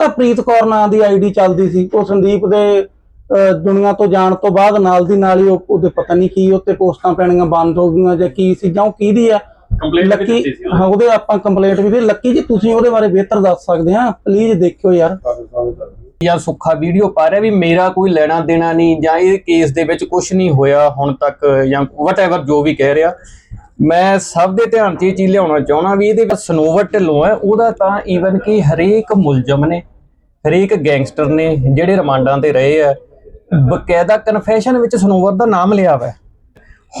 ਤਾਂ ਪ੍ਰੀਤ ਕੌਰ ਨਾਂ ਦੀ ਆਈਡੀ ਚੱਲਦੀ ਸੀ। ਉਹ ਸੰਦੀਪ ਦੇ ਦੁਨੀਆ ਤੋਂ ਜਾਣ ਤੋਂ ਬਾਅਦ ਨਾਲ ਦੀ ਨਾਲ ਹੀ ਉਹ- ਉਹਦੇ ਪਤਾ ਨਹੀਂ ਕੀ ਉੱਤੇ ਪੋਸਟਾਂ ਪੈਣੀਆਂ ਬੰਦ ਹੋ ਗਈਆਂ ਜਾਂ ਕੀ ਸੀ ਜਾਂ ਉਹ ਕਿਹਦੀ ਆ। ਲੱਕੀ। ਹਾਂ ਉਹਦੇ ਆਪਾਂ ਕੰਪਲੇਂਟ ਵੀ ਦੇ ਲੱਕੀ ਜੀ ਤੁਸੀਂ ਉਹਦੇ ਬਾਰੇ ਬਿਹਤਰ ਦੱਸ ਸਕਦੇ ਆ। ਪਲੀਜ਼ ਦੇਖਿਓ ਯਾਰ। ਜਾਂ ਸੁੱਖਾ ਵੀਡੀਓ ਪਾ ਰਿਹਾ ਵੀ ਮੇਰਾ ਕੋਈ ਲੈਣਾ ਦੇਣਾ ਨਹੀਂ ਜਾਂ ਇਹ ਕੇਸ ਦੇ ਵਿੱਚ ਕੁਝ ਨਹੀਂ ਹੋਇਆ ਹੁਣ ਤੱਕ ਜਾਂ ਵਟਐਵਰ ਜੋ ਵੀ ਕਹਿ ਰਿਹਾ। ਮੈਂ ਸਭ ਦੇ ਧਿਆਨ 'ਚ ਇਹ ਚੀਜ਼ ਲਿਆਉਣਾ ਚਾਹਣਾ ਵੀ ਇਹਦੇ ਵਿੱਚ ਸਨੋਵਰ ਢਿੱਲੋਂ ਹੈ। ਉਹਦਾ ਤਾਂ ਈਵਨ ਕਿ ਹਰੇਕ ਮੁਲਜ਼ਮ ਨੇ ਹਰੇਕ ਗੈਂਗਸਟਰ ਨੇ ਜਿਹੜੇ ਰਿਮਾਂਡਾਂ ਤੇ ਰਹੇ ਆ, ਬਕਾਇਦਾ ਕਨਫੈਸ਼ਨ ਵਿੱਚ ਸਨੋਵਰ ਦਾ ਨਾਮ ਲਿਆ ਵਾ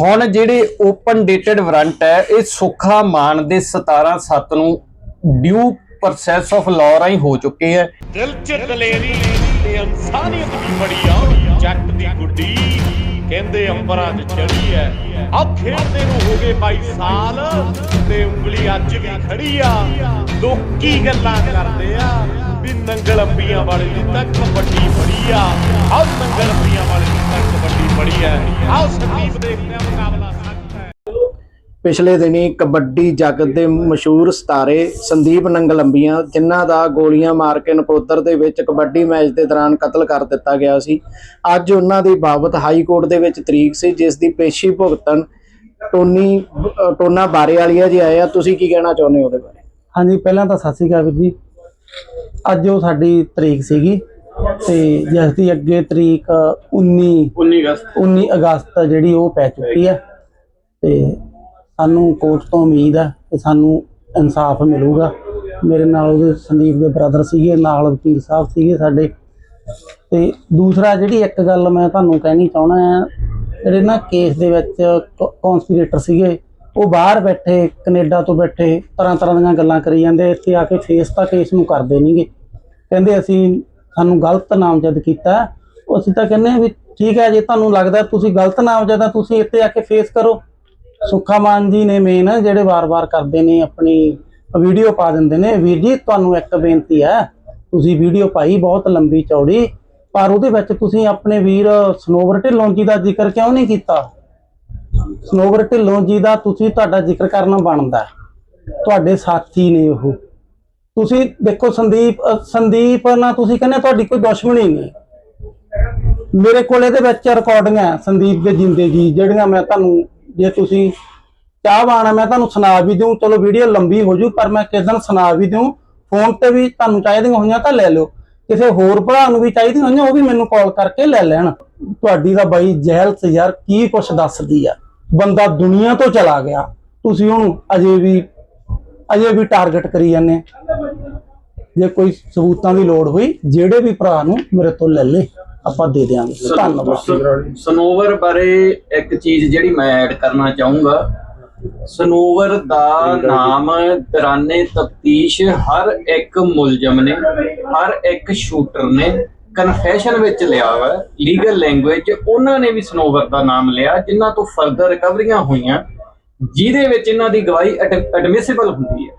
ਹੁਣ ਜਿਹੜੇ ਓਪਨ ਡੇਟਡ ਵਾਰੰਟ ਹੈ, ਇਹ ਸੁੱਖਾ ਮਾਨ ਦੇ 17 7 ਨੂੰ ਡਿਊ ਪ੍ਰੋਸੈਸ ਆਫ ਲਾਅ ਰਾਹੀਂ ਹੋ ਚੁੱਕੇ ਹੈ ਦਿਲ ਚ ਦਲੇਰੀ ਤੇ ਇਨਸਾਨੀਅਤ ਵੀ ਬੜੀ ਆ ਜੱਟ ਦੀ ਗੁੱਡੀ, ਕਹਿੰਦੇ ਅੰਬਰਾਂ 'ਚ ਚੜੀ ਐ। ਆ ਖੇਡਦੇ ਨੂੰ ਹੋ ਗਏ 22 ਸਾਲ, ਤੇ ਉਂਗਲੀ ਅੱਜ ਵੀ ਖੜੀ ਆ। ਲੋਕੀ ਗੱਲਾਂ ਕਰਦੇ ਆ। ਵੀ ਨੰਗਲ ਅੰਬੀਆਂ ਵਾਲੇ ਦੀ ਤਾਂ ਕਬੱਡੀ ਬੜੀ ਆ। ਆਹ ਨੰਗਲ ਅੰਬੀਆਂ ਵਾਲੇ ਦੀ ਤਾਂ ਕਬੱਡੀ ਬੜੀ ਐ ਆਹ ਸੰਦੀਪ ਦੇਖਦੇ ਆ ਮੁਕਾਬਲਾ ਪਿਛਲੇ ਦਿਨੀ ਕਬੱਡੀ ਜਗਤ ਦੇ ਮਸ਼ਹੂਰ ਸਿਤਾਰੇ ਸੰਦੀਪ ਨੰਗਲੰਬੀਆਂ ਜਿਨ੍ਹਾਂ ਦਾ ਗੋਲੀਆਂ ਮਾਰ ਕੇ ਨਕੋਦਰ ਦੇ ਵਿੱਚ ਕਬੱਡੀ ਮੈਚ ਦੇ ਦੌਰਾਨ ਕਤਲ ਕਰ ਦਿੱਤਾ ਗਿਆ ਸੀ। ਅੱਜ ਉਹਨਾਂ ਦੀ ਬਾਬਤ ਹਾਈ ਕੋਰਟ ਦੇ ਵਿੱਚ ਤਰੀਕ ਸੀ ਜਿਸ ਦੀ ਪੇਸ਼ੀ ਭੁਗਤਣ ਟੋਨੀ ਟੋਨਾ ਬਾਰੇ ਵਾਲੀਆ ਜੀ ਆਏ ਆ। ਤੁਸੀਂ ਕੀ ਕਹਿਣਾ ਚਾਹੁੰਦੇ ਹੋ ਉਹਦੇ ਬਾਰੇ? ਹਾਂਜੀ ਪਹਿਲਾਂ ਤਾਂ ਸਤਿ ਸ਼੍ਰੀ ਅਕਾਲ ਵੀਰ ਜੀ। ਅੱਜ ਉਹ ਸਾਡੀ ਤਰੀਕ ਸੀਗੀ ਤੇ ਜਿਸ ਦੀ ਅੱਗੇ ਤਰੀਕ 19 19 ਅਗਸਤ। 19 ਅਗਸਤ ਜਿਹੜੀ ਉਹ ਪੈ ਚੁੱਕੀ ਹੈ ਤੇ ਸਾਨੂੰ ਕੋਰਟ ਤੋਂ ਉਮੀਦ ਹੈ ਕਿ ਸਾਨੂੰ ਇਨਸਾਫ ਮਿਲੂਗਾ। ਮੇਰੇ ਨਾਲ ਉਹਦੇ ਸੰਦੀਪ ਦੇ ਬ੍ਰਦਰ ਸੀਗੇ ਨਾਲ ਵਕੀਲ ਸਾਹਿਬ ਸੀਗੇ ਸਾਡੇ। ਤੇ ਦੂਸਰਾ ਜਿਹੜੀ ਇੱਕ ਗੱਲ ਮੈਂ ਤੁਹਾਨੂੰ ਕਹਿਣੀ ਚਾਹਣਾ ਹੈ ਜਿਹੜੇ ਨਾ ਕੇਸ ਦੇ ਵਿੱਚ ਕਨਸਪੀਰੇਟਰ ਸੀਗੇ ਉਹ ਬਾਹਰ ਬੈਠੇ, ਕੈਨੇਡਾ ਤੋਂ ਬੈਠੇ, ਤਰ੍ਹਾਂ ਤਰ੍ਹਾਂ ਦੀਆਂ ਗੱਲਾਂ ਕਰੀ ਜਾਂਦੇ, ਇੱਥੇ ਆ ਕੇ ਫੇਸ ਤਾਂ ਕੇਸ ਨੂੰ ਕਰਦੇ ਨਹੀਂਗੇ। ਕਹਿੰਦੇ ਅਸੀਂ ਸਾਨੂੰ ਗਲਤ ਨਾਮਜ਼ਦ ਕੀਤਾ। ਅਸੀਂ ਤਾਂ ਕਹਿੰਦੇ ਵੀ ਠੀਕ ਹੈ, ਜੇ ਤੁਹਾਨੂੰ ਲੱਗਦਾ ਤੁਸੀਂ ਗਲਤ ਨਾਮਜ਼ਦ ਆ, ਤੁਸੀਂ ਇੱਥੇ ਆ ਕੇ ਫੇਸ ਕਰੋ। ਸੁੱਖਾ ਮਾਨ ਜੀ ਨੇ ਮੇਨ ਜਿਹੜੇ ਵਾਰ-ਵਾਰ ਕਰਦੇ ਨੇ, ਆਪਣੀ ਵੀਡੀਓ ਪਾ ਦਿੰਦੇ ਨੇ। ਵੀਰ ਜੀ, ਤੁਹਾਨੂੰ ਇੱਕ ਬੇਨਤੀ ਹੈ, ਤੁਸੀਂ ਵੀਡੀਓ ਪਾਈ ਬਹੁਤ ਲੰਬੀ ਚੌੜੀ, ਪਰ ਉਹਦੇ ਵਿੱਚ ਤੁਸੀਂ ਆਪਣੇ ਵੀਰ ਸਨੋਵਰ ਢਿੱਲੋਂ ਜੀ ਦਾ ਜ਼ਿਕਰ ਕਿਉਂ ਨਹੀਂ ਕੀਤਾ? ਸਨੋਵਰ ਢਿੱਲੋਂ ਜੀ ਦਾ ਤੁਸੀਂ ਤੁਹਾਡਾ ਜ਼ਿਕਰ ਕਰਨਾ ਬਣਦਾ ਤੁਹਾਡੇ ਸਾਥੀ ਨੇ ਉਹ। ਤੁਸੀਂ ਦੇਖੋ ਸੰਦੀਪ ਸੰਦੀਪ ਨਾਲ ਤੁਸੀਂ ਕਹਿੰਦੇ ਤੁਹਾਡੀ ਕੋਈ ਦੁਸ਼ਮਣੀ ਨਹੀਂ। ਮੇਰੇ ਕੋਲ ਇਹਦੇ ਵਿੱਚ ਰਿਕਾਰਡਿੰਗਾਂ ਸੰਦੀਪ ਦੇ ਜਿੰਦੇ ਜਿਹੜੀਆਂ ਮੈਂ ਤੁਹਾਨੂੰ ਜੇ ਤੁਸੀਂ ਚਾਹਵਾਨ ਮੈਂ ਤੁਹਾਨੂੰ ਸੁਣਾ ਵੀ ਦਊਂ ਚਲੋ ਵੀਡੀਓ ਲੰਬੀ ਹੋ ਜੂ, ਪਰ ਮੈਂ ਕਿਸ ਦਿਨ ਸੁਣਾ ਵੀ ਦਊਂ ਫੋਨ ਤੇ ਵੀ ਤੁਹਾਨੂੰ ਚਾਹੀਦੀਆਂ ਹੋਈਆਂ ਤਾਂ ਲੈ ਲਿਓ। ਕਿਸੇ ਹੋਰ ਭਰਾ ਨੂੰ ਵੀ ਚਾਹੀਦੀਆਂ ਹੋਈਆਂ, ਉਹ ਵੀ ਮੈਨੂੰ ਕਾਲ ਕਰਕੇ ਲੈ ਲੈਣ। ਤੁਹਾਡੀ ਦਾ ਬਾਈ ਜਹਿਲ ਤੇ ਯਾਰ, ਕੀ ਕੁਛ ਦੱਸਦੀ ਆ। ਬੰਦਾ ਦੁਨੀਆ ਤੋਂ ਚਲਾ ਗਿਆ। ਤੁਸੀਂ ਉਹਨੂੰ ਅਜੇ ਵੀ ਅਜੇ ਵੀ ਟਾਰਗੇਟ ਕਰੀ ਜਾਂਦੇ ਜੇ ਕੋਈ ਸਬੂਤਾਂ ਦੀ ਲੋੜ ਹੋਈ ਜਿਹੜੇ ਵੀ ਭਰਾ ਨੂੰ ਮੇਰੇ ਤੋਂ ਲੈ ਲੈ ਆਪਾਂ ਦੇ ਦਿਆਂਗੇ। ਧੰਨਵਾਦ। ਸਨੋਵਰ ਬਾਰੇ ਇੱਕ ਚੀਜ਼ ਜਿਹੜੀ ਮੈਂ ਐਡ ਕਰਨਾ ਚਾਹੂੰਗਾ। ਸਨੋਵਰ ਦਾ ਨਾਮ ਦਰਾਨੇ ਤਫਤੀਸ਼ ਹਰ ਇੱਕ ਮੁਲਜ਼ਮ ਨੇ ਹਰ ਇੱਕ ਸ਼ੂਟਰ ਨੇ ਕਨਫੈਸ਼ਨ ਵਿੱਚ ਲਿਆ ਵਾ ਲੀਗਲ ਲੈਂਗੁਏਜ ਉਹਨਾਂ ਨੇ ਵੀ ਸਨੋਵਰ ਦਾ ਨਾਮ ਲਿਆ, ਜਿਨ੍ਹਾਂ ਤੋਂ ਫਰਦਰ ਰਿਕਵਰੀਆਂ ਹੋਈਆਂ, ਜਿਹਦੇ ਵਿੱਚ ਇਹਨਾਂ ਦੀ ਗਵਾਹੀ ਐਡਮਿਸਿਬਲ ਹੁੰਦੀ ਹੈ।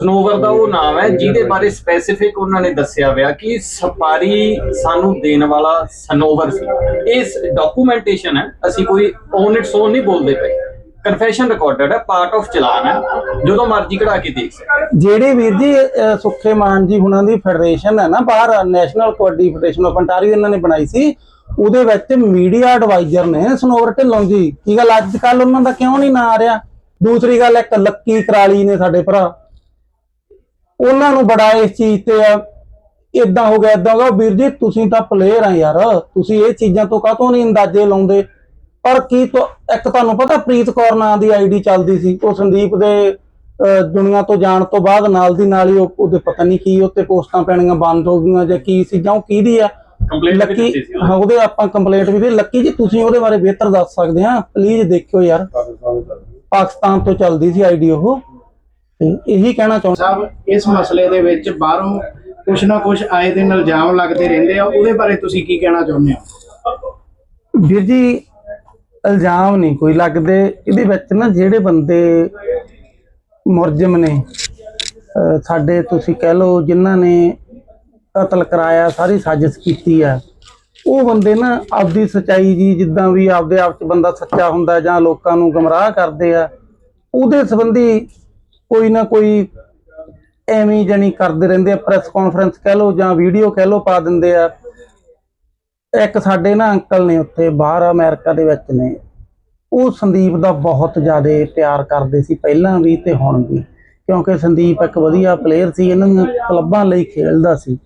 ਸਨੋਵਰ ਦਾ ਉਹ ਨਾਮ ਹੈ, ਜਿਹਦੇ ਬਾਰੇ ਸਪੈਸੀਫਿਕ ਉਹਨਾਂ ਨੇ ਦੱਸਿਆ ਹੋਇਆ ਕਿ ਸਪਾਰੀ ਸਾਨੂੰ ਦੇਣ ਵਾਲਾ ਸਨੋਵਰ ਸੀ। ਇਸ ਡਾਕੂਮੈਂਟੇਸ਼ਨ ਹੈ, ਅਸੀਂ ਕੋਈ ਔਨ ਇਟਸ ਓਨ ਨਹੀਂ ਬੋਲਦੇ ਪਏ। ਕਨਫੈਸ਼ਨ ਰਿਕਾਰਡਡ ਹੈ ਪਾਰਟ ਆਫ ਚਲਾਨ ਹੈ ਜਦੋਂ ਮਰਜ਼ੀ ਕਢਾ ਕੇ ਦੇਖ ਸਕਦੇ ਜਿਹੜੇ ਵੀਰ ਜੀ ਅਹ, ਸੁੱਖੇ ਮਾਨ ਜੀ ਹੁਣਾਂ ਦੀ ਫੈਡਰੇਸ਼ਨ ਹੈ ਨਾ ਬਾਹਰ national kabaddi federation of Ontario ਇਹਨਾਂ ਨੇ ਬਣਾਈ ਸੀ। ਉਹਦੇ ਵਿੱਚ ਮੀਡੀਆ ਐਡਵਾਈਜ਼ਰ ਨੇ ਸਨੋਵਰ ਢਿੱਲੋਂ ਜੀ। ਕੀ ਗੱਲ ਅੱਜ ਕੱਲ ਉਹਨਾਂ ਦਾ ਕਿਉਂ ਨਹੀਂ ਨਾਂ ਆ ਰਿਹਾ? ਦੂਸਰੀ ਗੱਲ ਇੱਕ ਲੱਕੀ ਕਰਾਲੀ ਨੇ ਸਾਡੇ ਭਰਾ। ਉਹਨਾਂ ਨੂੰ ਬੜਾ ਇਸ ਚੀਜ਼ ਤੇ ਆ ਇਦਾਂ ਹੋ ਗਿਆ ਇਦਾਂ ਹੋ ਗਿਆ। ਵੀਰ ਜੀ ਤੁਸੀਂ ਤਾਂ ਪਲੇਅਰ ਆ ਯਾਰ। ਤੁਸੀਂ ਇਹ ਚੀਜ਼ਾਂ ਤੋਂ ਕਾਹਤੋਂ ਨਹੀਂ ਅੰਦਾਜ਼ੇ ਲਾਉਂਦੇ? ਪਰ ਕੀ ਤੋਂ ਇੱਕ ਤੁਹਾਨੂੰ ਪਤਾ ਪ੍ਰੀਤ ਕੌਰ ਨਾਂ ਦੀ ਆਈਡੀ ਚੱਲਦੀ ਸੀ ਉਹ ਸੰਦੀਪ ਦੇ ਅਹ, ਦੁਨੀਆ ਤੋਂ ਜਾਣ ਤੋਂ ਬਾਅਦ ਨਾਲ ਦੀ ਨਾਲ ਹੀ ਉਹ- ਉਹਦੇ ਪਤਾ ਨਹੀਂ ਕੀ ਉੱਤੇ ਪੋਸਟਾਂ ਪੈਣੀਆਂ ਬੰਦ ਹੋ ਗਈਆਂ ਜਾਂ ਕੀ ਸੀ ਜਾਂ ਉਹ ਕਿਹਦੀ ਆ। ਕੰਪਲੇਂਟ ਵੀ ਲੱਕੀ ਦਿੱਤੀ ਸੀ ਉਹਨੇ। ਹਾਂ ਉਹਦੇ ਆਪਾਂ ਕੰਪਲੇਂਟ ਵੀ ਦੇ ਲੱਕੀ ਜੀ ਤੁਸੀਂ ਉਹਦੇ ਬਾਰੇ ਬਿਹਤਰ ਦੱਸ ਸਕਦੇ ਆ। ਪਲੀਜ਼ ਦੇਖਿਓ ਯਾਰ। ਪਾਕਿਸਤਾਨ ਤੋਂ ਚੱਲਦੀ ਸੀ ਆਈਡੀ ਉਹ। ਤੇ ਇਹੀ ਕਹਿਣਾ ਚਾਹੁੰਦਾ। ਸਾਹਿਬ ਇਸ ਮਸਲੇ ਦੇ ਵਿੱਚ ਬਾਹਰੋਂ ਕੁਛ ਨਾ ਕੁਛ ਆਏ ਦਿਨ ਇਲਜ਼ਾਮ ਲੱਗਦੇ ਰਹਿੰਦੇ ਆ। ਉਹਦੇ ਬਾਰੇ ਤੁਸੀਂ ਕੀ ਕਹਿਣਾ ਚਾਹੁੰਦੇ ਹੋ? ਵੀਰ ਜੀ ਇਲਜ਼ਾਮ ਨਹੀਂ ਕੋਈ ਲੱਗਦੇ। ਇਹਦੇ ਵਿੱਚ ਨਾ ਜਿਹੜੇ ਬੰਦੇ ਮੁਰਜਮ ਨੇ ਸਾਡੇ ਤੁਸੀਂ ਕਹਿ ਲਓ ਜਿਨ੍ਹਾਂ ਨੇ ਕਤਲ ਕਰਾਇਆ, ਸਾਰੀ ਸਾਜ਼ਿਸ਼ ਕੀਤੀ ਆ, ਉਹ ਬੰਦੇ ਨਾ ਆਪਦੀ ਸਚਾਈ ਜੀ, ਜਿੱਦਾਂ ਵੀ ਆਪਦੇ ਆਪ ਚ ਬੰਦਾ ਸੱਚਾ ਹੁੰਦਾ ਜਾਂ ਲੋਕਾਂ ਨੂੰ ਗਮਰਾਹ ਕਰਦੇ ਆ, ਉਹਦੇ ਸੰਬੰਧੀ ਕੋਈ ਨਾ ਕੋਈ ਐਵੇਂ ਹੀ ਜਾਣੀ ਕਰਦੇ ਰਹਿੰਦੇ ਆ ਪ੍ਰੈਸ ਕਾਨਫਰੰਸ ਕਹਿ ਲਓ ਜਾਂ ਵੀਡੀਓ ਕਹਿ ਲਓ ਪਾ ਦਿੰਦੇ ਆ। ਇੱਕ ਸਾਡੇ ਨਾ ਅੰਕਲ ਨੇ ਉੱਥੇ, ਬਾਹਰ ਅਮਰੀਕਾ ਦੇ ਵਿੱਚ ਨੇ। ਉਹ ਸੰਦੀਪ ਦਾ ਬਹੁਤ ਜ਼ਿਆਦਾ ਪਿਆਰ ਕਰਦੇ ਸੀ, ਪਹਿਲਾਂ ਵੀ ਤੇ ਹੁਣ ਵੀ। ਕਿਉਂਕਿ ਸੰਦੀਪ ਇੱਕ ਵਧੀਆ ਪਲੇਅਰ ਸੀ, ਇਹਨਾਂ ਨੂੰ ਕਲੱਬਾਂ ਲਈ ਖੇਡਦਾ ਸੀ।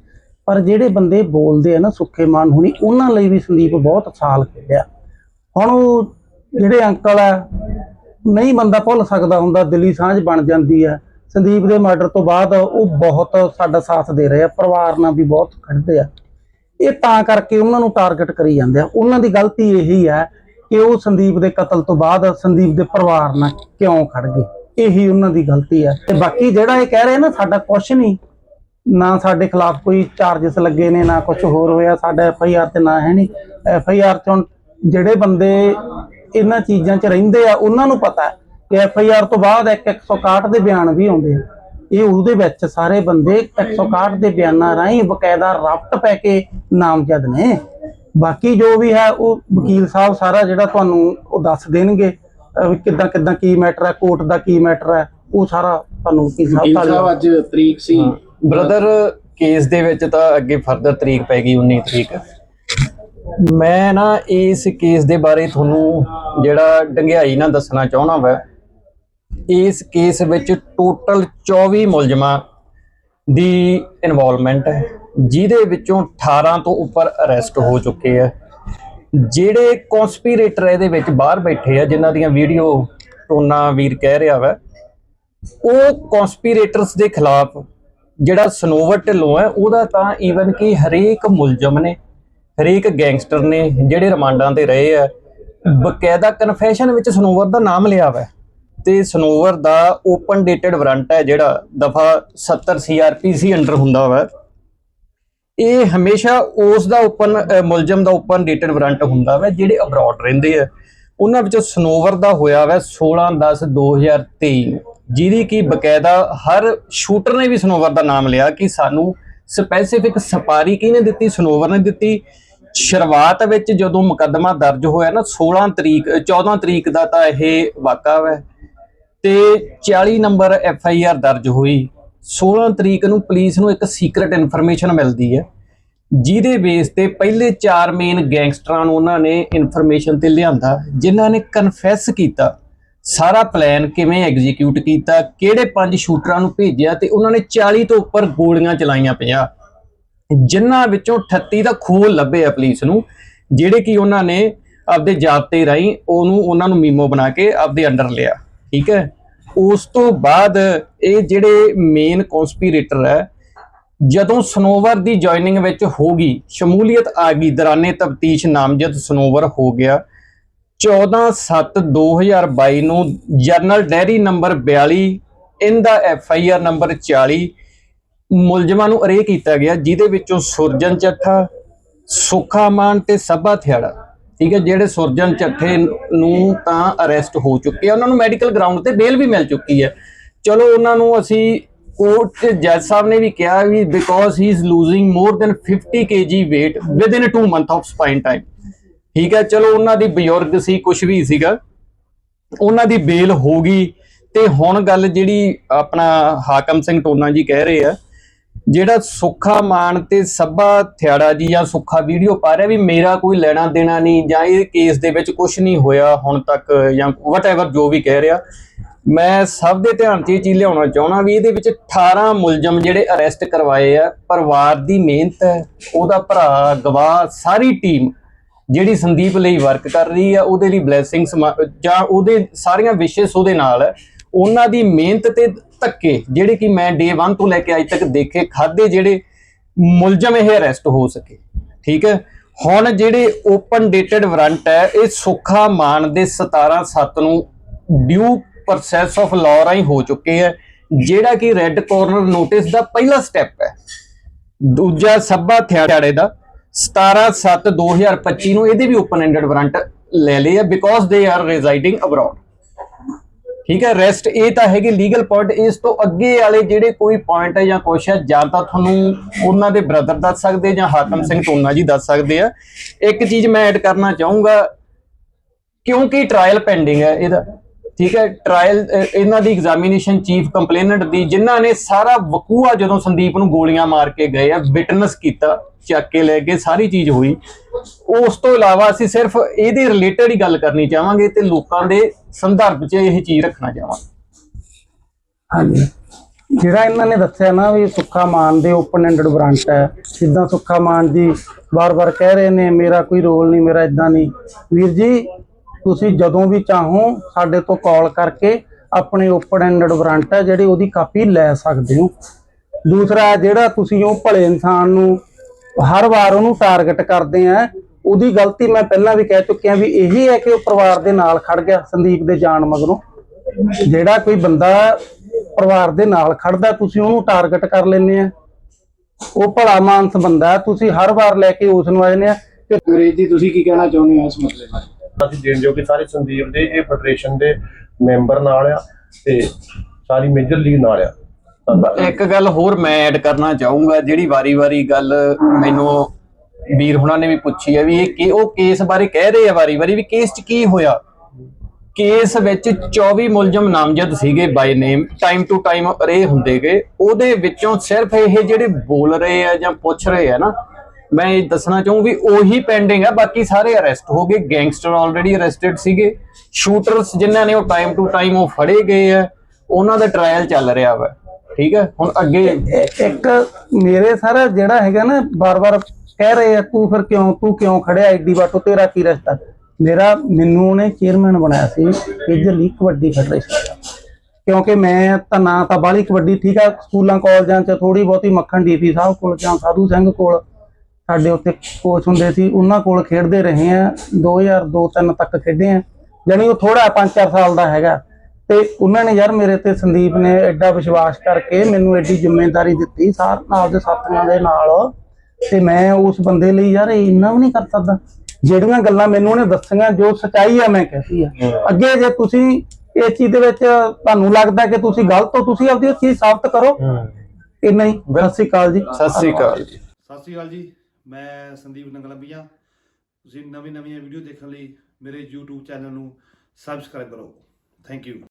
ਪਰ ਜਿਹੜੇ ਬੰਦੇ ਬੋਲਦੇ ਆ ਨਾ ਸੁੱਖੇ ਮਾਨ ਹੁਣੀ, ਉਹਨਾਂ ਲਈ ਵੀ ਸੰਦੀਪ ਬਹੁਤ ਸਾਲ ਖੇਡਿਆ। ਹੁਣ ਉਹ ਜਿਹੜੇ ਅੰਕਲ ਆ, ਨਹੀਂ ਬੰਦਾ ਭੁੱਲ ਸਕਦਾ ਹੁੰਦਾ, ਦਿੱਲੀ ਸਾਂਝ ਬਣ ਜਾਂਦੀ ਹੈ ਸੰਦੀਪ ਦੇ ਮਰਡਰ ਤੋਂ ਬਾਅਦ ਉਹ ਬਹੁਤ ਸਾਡਾ ਸਾਥ ਦੇ ਰਹੇ ਆ, ਪਰਿਵਾਰ ਨਾਲ ਵੀ ਬਹੁਤ ਖੜਦੇ ਆ। ਇਹ ਤਾਂ ਕਰਕੇ ਉਹਨਾਂ ਨੂੰ ਟਾਰਗੇਟ ਕਰੀ ਜਾਂਦੇ ਆ। ਉਹਨਾਂ ਦੀ ਗਲਤੀ ਇਹੀ ਹੈ ਕਿ ਉਹ ਸੰਦੀਪ ਦੇ ਕਤਲ ਤੋਂ ਬਾਅਦ ਸੰਦੀਪ ਦੇ ਪਰਿਵਾਰ ਨਾਲ ਕਿਉਂ ਖੜ ਗਏ। ਇਹੀ ਉਹਨਾਂ ਦੀ ਗਲਤੀ ਹੈ। ਤੇ ਬਾਕੀ ਜਿਹੜਾ ਇਹ ਕਹਿ ਰਹੇ ਨਾ, ਸਾਡਾ ਕੁਛ ਨਹੀਂ। ਨਾ ਸਾਡੇ ਖਿਲਾਫ ਕੋਈ ਚਾਰजेस ਲੱਗੇ ਨੇ, ਨਾ ਕੁਝ ਹੋਰ ਹੋਇਆ। ਸਾਡਾ ਐਫ ਆਈ ਆਰ ਤੇ ਨਾ ਹੈ ਨਹੀਂ। ਐਫ ਆਈ ਆਰ ਚੋਂ ਜਿਹੜੇ ਬੰਦੇ ਇਹਨਾਂ ਚੀਜ਼ਾਂ 'ਚ ਰਹਿੰਦੇ ਆ, ਉਹਨਾਂ ਨੂੰ ਪਤਾ ਕਿ ਐਫ ਆਈ ਆਰ ਤੋਂ ਬਾਅਦ ਇੱਕ 161 ਦੇ ਬਿਆਨ ਵੀ ਆਉਂਦੇ ਆ। ਇਹ ਉਹਦੇ ਵਿੱਚ ਸਾਰੇ ਬੰਦੇ 161 ਦੇ ਬਿਆਨਾਂ ਰਾਹੀਂ ਬਕਾਇਦਾ ਰਾਫਟ ਪੈ ਕੇ ਨਾਮਜ਼ਦ ਨੇ। ਬਾਕੀ ਜੋ ਵੀ ਹੈ ਉਹ ਵਕੀਲ ਸਾਹਿਬ ਸਾਰਾ ਜਿਹੜਾ ਤੁਹਾਨੂੰ ਉਹ ਦੱਸ ਦੇਣਗੇ ਕਿੱਦਾਂ ਕਿੱਦਾਂ ਕੀ ਮੈਟਰ ਹੈ ਕੋਰਟ ਦਾ ਕੀ ਮੈਟਰ ਹੈ ਉਹ ਸਾਰਾ ਤੁਹਾਨੂੰ ਵਕੀਲ ਸਾਹਿਬ ਅੱਜ ਤਰੀਕ ਸੀ। ਬ੍ਰਦਰ ਕੇਸ ਦੇ ਵਿੱਚ ਤਾਂ ਅੱਗੇ ਫਰਦਰ ਤਰੀਕ ਪੈ ਗਈ 19 ਤਰੀਕ। ਮੈਂ ਨਾ ਇਸ ਕੇਸ ਦੇ ਬਾਰੇ ਤੁਹਾਨੂੰ ਜਿਹੜਾ ਡੰਗਿਆਈ ਨਾਲ ਦੱਸਣਾ ਚਾਹਣਾ ਵਾ ਇਸ ਕੇਸ ਵਿੱਚ ਟੋਟਲ 24 ਮੁਲਜ਼ਮਾਂ ਦੀ ਇਨਵੋਲਵਮੈਂਟ ਹੈ, ਜਿਹਦੇ ਵਿੱਚੋਂ 18 ਤੋਂ ਉੱਪਰ ਅਰੈਸਟ ਹੋ ਚੁੱਕੇ ਆ। ਜਿਹੜੇ ਕਨਸਪੀਰੇਟਰ ਇਹਦੇ ਵਿੱਚ ਬਾਹਰ ਬੈਠੇ ਆ, ਜਿਨ੍ਹਾਂ ਦੀਆਂ ਵੀਡੀਓ ਟੋਨਾ ਵੀਰ ਕਹਿ ਰਿਹਾ ਵਾ, ਉਹ ਕਨਸਪੀਰੇਟਰਸ ਦੇ ਖਿਲਾਫ ਜਿਹੜਾ ਸਨੋਵਰ ਢਿੱਲੋਂ ਹੈ ਉਹਦਾ ਤਾਂ ਈਵਨ ਕਿ ਹਰੇਕ ਮੁਲਜ਼ਮ ਨੇ, ਹਰੇਕ ਗੈਂਗਸਟਰ ਨੇ, ਜਿਹੜੇ ਰਿਮਾਂਡਾਂ ਤੇ ਰਹੇ ਆ, ਬਕਾਇਦਾ ਕਨਫੈਸ਼ਨ ਵਿੱਚ ਸਨੋਵਰ ਦਾ ਨਾਮ ਲਿਆ ਵਾ। ਤੇ ਸਨੋਵਰ ਦਾ ਓਪਨ ਡੇਟਡ ਵਾਰੰਟ ਹੈ ਜਿਹੜਾ ਦਫਾ 70 ਸੀਆਰਪੀਸੀ ਅੰਡਰ ਹੁੰਦਾ ਵਾ। ਇਹ ਹਮੇਸ਼ਾ ਉਸ ਦਾ ਓਪਨ ਮੁਲਜ਼ਮ ਦਾ ਓਪਨ ਡੇਟਡ ਵਾਰੰਟ ਹੁੰਦਾ ਵਾ ਜਿਹੜੇ ਅਬਰੋਡ ਰਹਿੰਦੇ ਆ। ਉਹਨਾਂ ਵਿੱਚੋਂ ਸਨੋਵਰ ਦਾ ਹੋਇਆ ਵਾ 16 10 2023 ਜਿਹਦੀ ਕੀ ਬਕਾਇਦਾ ਹਰ ਸ਼ੂਟਰ ਨੇ ਵੀ ਸਨੋਵਰ ਦਾ ਨਾਮ ਲਿਆ ਕਿ ਸਾਨੂੰ ਸਪੈਸੀਫਿਕ ਸਪਾਰੀ ਕਿਹਨੇ ਦਿੱਤੀ? ਸਨੋਵਰ ਨੇ ਦਿੱਤੀ। ਸ਼ੁਰੂਆਤ ਵਿੱਚ ਜਦੋਂ ਮੁਕੱਦਮਾ ਦਰਜ ਹੋਇਆ ਨਾ 16 ਤਰੀਕ 14 ਤਰੀਕ ਦਾ ਤਾਂ ਇਹ ਵਾਕਾ ਹੈ ਤੇ 40 ਨੰਬਰ ਐਫ ਆਈ ਆਰ ਦਰਜ ਹੋਈ। 16 ਤਰੀਕ ਨੂੰ ਪੁਲਿਸ ਨੂੰ ਇੱਕ ਸੀਕ੍ਰੀਟ ਇਨਫੋਰਮੇਸ਼ਨ ਮਿਲਦੀ ਹੈ, ਜਿਹਦੇ ਬੇਸ ਤੇ ਪਹਿਲੇ ਚਾਰ ਮੇਨ ਗੈਂਗਸਟਰਾਂ ਨੂੰ ਉਹਨਾਂ ਨੇ ਇਨਫੋਰਮੇਸ਼ਨ ਤੇ ਲਿਆਂਦਾ, ਜਿਨ੍ਹਾਂ ਨੇ ਕਨਫੈਸ ਕੀਤਾ। ਸਾਰਾ ਪਲਾਨ ਕਿਵੇਂ ਐਗਜ਼ੀਕਿਊਟ ਕੀਤਾ, ਕਿਹੜੇ ਪੰਜ ਸ਼ੂਟਰਾਂ ਨੂੰ ਭੇਜਿਆ ਤੇ ਉਹਨਾਂ ਨੇ 40 ਤੋਂ ਉੱਪਰ ਗੋਲੀਆਂ ਚਲਾਈਆਂ ਪਿਆ ਜਿਨ੍ਹਾਂ ਵਿੱਚੋਂ 38 ਦਾ ਖੋਲ ਲੱਭੇ ਆ ਪੁਲਿਸ ਨੂੰ, ਜਿਹੜੇ ਕਿ ਉਹਨਾਂ ਨੇ ਆਪਦੇ ਜਾਬਤੇ ਰਾਹੀਂ ਉਹਨੂੰ, ਉਹਨਾਂ ਨੂੰ ਮੀਮੋ ਬਣਾ ਕੇ ਆਪਦੇ ਅੰਡਰ ਲਿਆ। ਠੀਕ ਹੈ? ਉਸ ਤੋਂ ਬਾਅਦ ਇਹ ਜਿਹੜੇ ਮੇਨ ਕਨਸਪੀਰੇਟਰ ਹੈ, ਜਦੋਂ ਸਨੋਵਰ ਦੀ ਜੁਆਇਨਿੰਗ ਵਿੱਚ ਹੋ ਗਈ, ਸ਼ਮੂਲੀਅਤ ਆ ਗਈ, ਦਰਾਨੇ ਤਫਤੀਸ਼ ਨਾਮਜ਼ਦ ਸਨੋਵਰ ਹੋ ਗਿਆ 14/7/2022 ਨੂੰ ਜਰਨਲ ਡੈਰੀ ਨੰਬਰ 42 ਦਾ ਐਫ ਆਈ ਆਰ ਨੰਬਰ 40 ਮੁਲਜ਼ਮਾਂ ਨੂੰ ਅਰੇ ਕੀਤਾ ਗਿਆ, ਜਿਹਦੇ ਵਿੱਚੋਂ ਸੁਰਜਨ ਚੱਠਾ ਸੁਖਾ ਮਾਨ ਤੇ ਸਭਾ ਥਿਆੜਾ। ਠੀਕ ਹੈ, ਜਿਹੜੇ ਸੁਰਜਨ ਚੱਠੇ ਨੂੰ ਤਾਂ ਅਰੈਸਟ ਹੋ ਚੁੱਕੇ ਆ। ਉਹਨਾਂ ਨੂੰ ਮੈਡੀਕਲ ਗਰਾਊਂਡ ਤੇ ਬੇਲ ਵੀ ਮਿਲ ਚੁੱਕੀ ਹੈ। ਚਲੋ, ਉਹਨਾਂ ਨੂੰ ਅਸੀਂ ਕੋਰਟ ਚ ਜੱਜ ਸਾਹਿਬ ਨੇ ਵੀ ਕਿਹਾ ਵੀ because he is losing more than 50 kg weight within 2 month of spine time ਠੀਕ ਹੈ, ਚਲੋ, ਉਹਨਾਂ ਦੀ ਬਜ਼ੁਰਗ ਸੀ ਕੁਝ ਵੀ ਸੀਗਾ। ਉਹਨਾਂ ਦੀ ਬੇਲ ਹੋ ਗਈ। ਤੇ ਹੁਣ ਗੱਲ ਜਿਹੜੀ ਆਪਣਾ ਹਾਕਮ ਸਿੰਘ ਟੋਨਾ ਜੀ ਕਹਿ ਰਹੇ ਆ ਜਿਹੜਾ ਸੁੱਖਾ ਮਾਨ ਤੇ ਸੱਭਾ ਥਿਆੜਾ ਜੀ ਜਾਂ ਸੁੱਖਾ ਵੀਡੀਓ ਪਾ ਰਿਹਾ ਵੀ ਮੇਰਾ ਕੋਈ ਲੈਣਾ ਦੇਣਾ ਨਹੀਂ ਜਾਂ ਇਹ ਕੇਸ ਦੇ ਵਿੱਚ ਕੁਝ ਨਹੀਂ ਹੋਇਆ ਹੁਣ ਤੱਕ ਜਾਂ ਵਟਐਵਰ ਜੋ ਵੀ ਕਹਿ ਰਿਹਾ, ਮੈਂ ਸਭ ਦੇ ਧਿਆਨ 'ਚ ਇਹ ਚੀਜ਼ ਲਿਆਉਣਾ ਚਾਹਣਾ ਵੀ ਇਹਦੇ ਵਿੱਚ 18 ਮੁਲਜ਼ਮ ਜਿਹੜੇ ਅਰੈਸਟ ਕਰਵਾਏ ਆ, ਪਰਿਵਾਰ ਦੀ ਮਿਹਨਤ ਹੈ, ਉਹਦਾ ਭਰਾ, ਗਵਾਹ, ਸਾਰੀ ਟੀਮ ਜਿਹੜੀ ਸੰਦੀਪ ਲਈ ਵਰਕ ਕਰ ਰਹੀ ਆ, ਉਹਦੇ ਲਈ ਬਲੇਸਿੰਗਸ ਜਾਂ ਉਹਦੇ ਸਾਰੀਆਂ ਵਿਸ਼ੇਸ ਉਹਦੇ ਨਾਲ ਹੈ, ਉਹਨਾਂ ਦੀ ਮਿਹਨਤ ਤੇ ਧੱਕੇ ਜਿਹੜੇ ਕਿ ਮੈਂ ਡੇ 1 ਤੋਂ ਲੈ ਕੇ ਅੱਜ ਤੱਕ ਦੇਖੇ ਖਾਦੇ ਜਿਹੜੇ ਮੁਲਜ਼ਮ ਇਹ ਅਰੈਸਟ ਹੋ ਸਕੇ, ਠੀਕ ਹੈ? ਹੁਣ ਜਿਹੜੇ ਓਪਨ ਡੇਟਡ ਵਾਰੰਟ ਹੈ, ਇਹ ਸੁੱਖਾ ਮਾਨ ਦੇ 17 7 ਨੂੰ ਡਿਊ ਪ੍ਰੋਸੈਸ ਆਫ ਲਾਅ ਰਾਹੀਂ ਹੋ ਚੁੱਕੇ ਹੈ, ਜਿਹੜਾ ਕਿ ਰੈੱਡ ਕਾਰਨਰ ਨੋਟਿਸ ਦਾ ਪਹਿਲਾ ਸਟੈਪ ਹੈ। ਦੂਜਾ ਸੱਭਾ ਥਿਆੜੇ ਦਾ 17 7 2025 ਨੂੰ ਇਹਦੇ ਵੀ ਓਪਨ ਐਂਡਡ ਵਾਰੰਟ ਲੈ ਲਏ ਆ ਬਿਕੋਜ਼ ਦੇ ਆਰ ਰੈਜ਼ਾਈਡਿੰਗ ਅਬਰੋਡ ਠੀਕ ਹੈ ਰੈਸਟ ਇਹ ਤਾਂ ਹੈਗੇ ਲੀਗਲ ਪੁਆਇੰਟ ਇਸ ਤੋਂ ਅੱਗੇ ਵਾਲੇ ਜਿਹੜੇ ਕੋਈ ਪੁਆਇੰਟ ਹੈ ਜਾਂ ਕੁਛ ਹੈ, ਜਾਂ ਤਾਂ ਤੁਹਾਨੂੰ ਉਹਨਾਂ ਦੇ ਬ੍ਰਦਰ ਦੱਸ ਸਕਦੇ ਜਾਂ ਹਾਕਮ ਸਿੰਘ ਟੋਨਾ ਜੀ ਦੱਸ ਸਕਦੇ ਆ। ਇੱਕ ਚੀਜ਼ ਮੈਂ ਐਡ ਕਰਨਾ ਚਾਹੂੰਗਾ, ਕਿਉਂਕਿ ਟ੍ਰਾਇਲ ਪੈਂਡਿੰਗ ਹੈ ਇਹਦਾ। ਠੀਕ ਹੈ ਟ੍ਰਾਇਲ ਇਹਨਾਂ ਦੀ ਐਗਜ਼ਾਮੀਨੇਸ਼ਨ ਚੀਫ ਕੰਪਲੇਨੈਂਟ ਦੀ, ਜਿਨ੍ਹਾਂ ਨੇ ਸਾਰਾ ਵਕੂਆ ਜਦੋਂ ਸੰਦੀਪ ਨੂੰ ਗੋਲੀਆਂ ਮਾਰ ਕੇ ਗਏ ਆ ਵਿਟਨੈਸ ਕੀਤਾ, ਚੱਕ ਕੇ ਲੈ ਕੇ, ਸਾਰੀ ਚੀਜ਼ ਹੋਈ। ਉਸ ਤੋਂ ਇਲਾਵਾ ਅਸੀਂ ਸਿਰਫ ਇਹਦੇ ਰਿਲੇਟਡ ਹੀ ਗੱਲ ਕਰਨੀ ਚਾਹਾਂਗੇ ਤੇ ਲੋਕਾਂ ਦੇ ਸੰਦਰਭ 'ਚ ਇਹ ਚੀਜ਼ ਰੱਖਣਾ ਚਾਹਾਂਗੇ। ਹਾਂਜੀ। ਜਿਹੜਾ ਇਹਨਾਂ ਨੇ ਦੱਸਿਆ ਨਾ ਵੀ ਸੁੱਖਾ ਮਾਨ ਦੇ ਓਪਨ ਐਂਡਡ ਵਾਰੰਟ ਹੈ ਜਿੱਦਾਂ ਸੁੱਖਾ ਮਾਨ ਜੀ ਵਾਰ-ਵਾਰ ਕਹਿ ਰਹੇ ਨੇ, ਮੇਰਾ ਕੋਈ ਰੋਲ ਨਹੀਂ, ਮੇਰਾ ਇਦਾਂ ਨਹੀਂ। ਵੀਰ ਜੀ ਤੁਸੀਂ ਜਦੋਂ ਵੀ ਚਾਹੋ ਸਾਡੇ ਤੋਂ ਕਾਲ ਕਰਕੇ ਆਪਣੇ ਓਪਨ ਐਂਡਡ ਵਾਰੰਟ ਹੈ ਜਿਹੜੀ ਉਹਦੀ ਕਾਪੀ ਲੈ ਸਕਦੇ ਹੋ। ਦੂਸਰਾ ਜਿਹੜਾ ਤੁਸੀਂ ਉਹ ਭਲੇ ਇਨਸਾਨ ਨੂੰ ਹਰ ਵਾਰ ਉਹਨੂੰ ਟਾਰਗੇਟ ਕਰਦੇ ਆ, ਉਹਦੀ ਗਲਤੀ ਮੈਂ ਪਹਿਲਾਂ ਵੀ ਕਹਿ ਚੁੱਕਿਆ ਵੀ ਇਹੀ ਹੈ ਕਿ ਉਹ ਪਰਿਵਾਰ ਦੇ ਨਾਲ ਖੜ ਗਿਆ, ਸੰਦੀਪ ਦੇ ਜਾਣ ਮਗਰੋਂ। ਜਿਹੜਾ ਕੋਈ ਬੰਦਾ ਪਰਿਵਾਰ ਦੇ ਨਾਲ ਖੜਦਾ, ਤੁਸੀਂ ਉਹਨੂੰ ਟਾਰਗੇਟ ਕਰ ਲੈਂਦੇ ਆ। ਉਹ ਭਲਾ ਮਾਨਸ ਬੰਦਾ ਤੁਸੀਂ ਹਰ ਵਾਰ ਲੈ ਕੇ ਉਸ ਨੂੰ ਆ ਜਾਂਦੇ ਆ। ਕਿ ਤੁਸੀਂ ਕੀ ਕਹਿਣਾ ਚਾਹੁੰਦੇ ਹੋ ਇਸ ਮਸਲੇ ਬਾਰੇ? ਅਸੀਂ ਦੇਣ ਜੋਗੇ ਸਾਰੇ ਸੰਦੀਪ ਦੇ, ਇਹ ਫੈਡਰੇਸ਼ਨ ਦੇ ਮੈਂਬਰ ਨਾਲ ਆ ਤੇ ਸਾਰੀ ਮੇਜਰ ਲੀਗ ਨਾਲ ਆ। ਇੱਕ ਗੱਲ ਹੋਰ ਮੈਂ ਐਡ ਕਰਨਾ ਚਾਹੂੰਗਾ, ਜਿਹੜੀ ਵਾਰੀ-ਵਾਰੀ ਗੱਲ ਮੈਨੂੰ ਵੀਰ ਹੁਣਾਂ ਨੇ ਵੀ ਪੁੱਛੀ ਹੈ ਵੀ ਇਹ ਕਿ ਉਹ ਕੇਸ ਬਾਰੇ ਕਹਿ ਰਹੇ ਆ ਵਾਰੀ-ਵਾਰੀ ਵੀ ਕੇਸ 'ਚ ਕੀ ਹੋਇਆ? ਕੇਸ ਵਿੱਚ 24 ਮੁਲਜ਼ਮ ਨਾਮਜ਼ਦ ਸੀਗੇ by name time to time ਅਰੇ ਹੁੰਦੇ ਗਏ। ਉਹਦੇ ਵਿੱਚੋਂ ਸਿਰਫ ਇਹ ਜਿਹੜੇ ਬੋਲ ਰਹੇ ਆ ਜਾਂ ਪੁੱਛ ਰਹੇ ਆ ਨਾ ਮੈਂ ਇਹ ਦੱਸਣਾ ਚਾਹੂੰ ਵੀ ਉਹੀ ਪੈਂਡਿੰਗ ਹੈ ਬਾਕੀ ਸਾਰੇ ਅਰੈਸਟ ਹੋ ਗਏ। ਗੈਂਗਸਟਰ ਆਲਰੇਡੀ ਅਰੈਸਟਡ ਸੀਗੇ। ਸ਼ੂਟਰਸ ਜਿਨ੍ਹਾਂ ਨੇ ਉਹ ਟਾਈਮ ਟੂ ਟਾਈਮ ਉਹ ਫੜੇ ਗਏ ਆ, ਉਹਨਾਂ ਦਾ ਟ੍ਰਾਇਲ ਚੱਲ ਰਿਹਾ ਵਾ। ਠੀਕ ਹੈ ਹੁਣ ਅੱਗੇ ਇੱਕ ਮੇਰੇ ਸਾਰਾ ਜਿਹੜਾ ਹੈਗਾ ਨਾ, ਬਾਰ-ਬਾਰ ਕਹਿ ਰਹੇ ਆ, ਤੂੰ ਫਿਰ ਕਿਉਂ ਤੂੰ ਕਿਉਂ ਖੜਿਆ? ਐਡੀ ਵਾਟੋ, ਤੇਰਾ ਕੀ ਰਸਤਾ? ਮੇਰਾ ਮੈਨੂੰ ਉਹਨੇ ਚੇਅਰਮੈਨ ਬਣਾਇਆ ਸੀ ਮੇਜਰ ਲੀਗ ਕਬੱਡੀ ਫੈਡਰੇਸ਼ਨ ਦਾ ਕਿਉਂਕਿ ਮੈਂ ਤਾਂ ਨਾ ਤਾਂ ਬਾਹਲੀ ਕਬੱਡੀ, ਠੀਕ ਆ, ਸਕੂਲਾਂ ਕਾਲਜਾਂ 'ਚ ਥੋੜੀ ਬਹੁਤੀ ਮੱਖਣ ਡੀਪੀ ਸਾਹਿਬ ਕੋਲ ਜਾਂ ਸਾਧੂ ਸਿੰਘ ਕੋਲ। ਸਾਡੇ ਉੱਥੇ ਕੋਚ ਹੁੰਦੇ ਸੀ ਉਹਨਾਂ ਕੋਲ ਖੇਡਦੇ ਰਹੇ ਆ 2002-3 ਤੱਕ ਖੇਡੇ ਆ। ਜਾਣੀ ਉਹ ਥੋੜਾ 5-4 ਸਾਲ ਦਾ ਹੈਗਾ। ਤੇ ਉਹਨਾਂ ਨੇ ਯਾਰ ਮੇਰੇ ਤੇ ਸੰਦੀਪ ਨੇ ਐਡਾ ਵਿਸ਼ਵਾਸ ਕਰਕੇ ਮੈਨੂੰ ਐਡੀ ਜ਼ਿੰਮੇਵਾਰੀ ਦਿੱਤੀ ਸਾਰ ਨਾਲ ਦੇ ਸਾਥੀਆਂ ਦੇ ਨਾਲ। ਤੇ ਮੈਂ ਉਸ ਬੰਦੇ ਲਈ ਯਾਰ ਇੰਨਾ ਵੀ ਨਹੀਂ ਕਰ ਸਕਦਾ। ਜਿਹੜੀਆਂ ਗੱਲਾਂ ਮੈਨੂੰ ਉਹਨੇ ਦੱਸੀਆਂ ਜੋ ਸਚਾਈ ਆ ਮੈਂ ਕਹਤੀ ਆ। ਅੱਗੇ ਜੇ ਤੁਸੀਂ ਇਸ ਚੀਜ਼ ਦੇ ਵਿੱਚ ਤੁਹਾਨੂੰ ਲੱਗਦਾ ਕਿ ਤੁਸੀਂ ਗਲਤ ਹੋ ਤੁਸੀਂ ਆਪਦੀ ਉਹ ਚੀਜ਼ ਸਾਬਤ ਕਰੋ। ਇੰਨਾ ਹੀ। ਸਤਿ ਸ਼੍ਰੀ ਅਕਾਲ ਜੀ। ਸਤਿ ਸ੍ਰੀ ਅਕਾਲ। ਜੀ ਸਤਿ ਸ਼੍ਰੀ ਅਕਾਲ ਜੀ। ਮੈਂ ਸੰਦੀਪ ਨੰਗਲੰਬੀਆ। ਤੁਸੀਂ ਨਵੀਂ ਨਵੀਆਂ ਵੀਡੀਓ ਦੇਖਣ ਲਈ ਮੇਰੇ YouTube ਚੈਨਲ ਨੂੰ ਸਬਸਕ੍ਰਾਈਬ ਕਰੋ। Thank you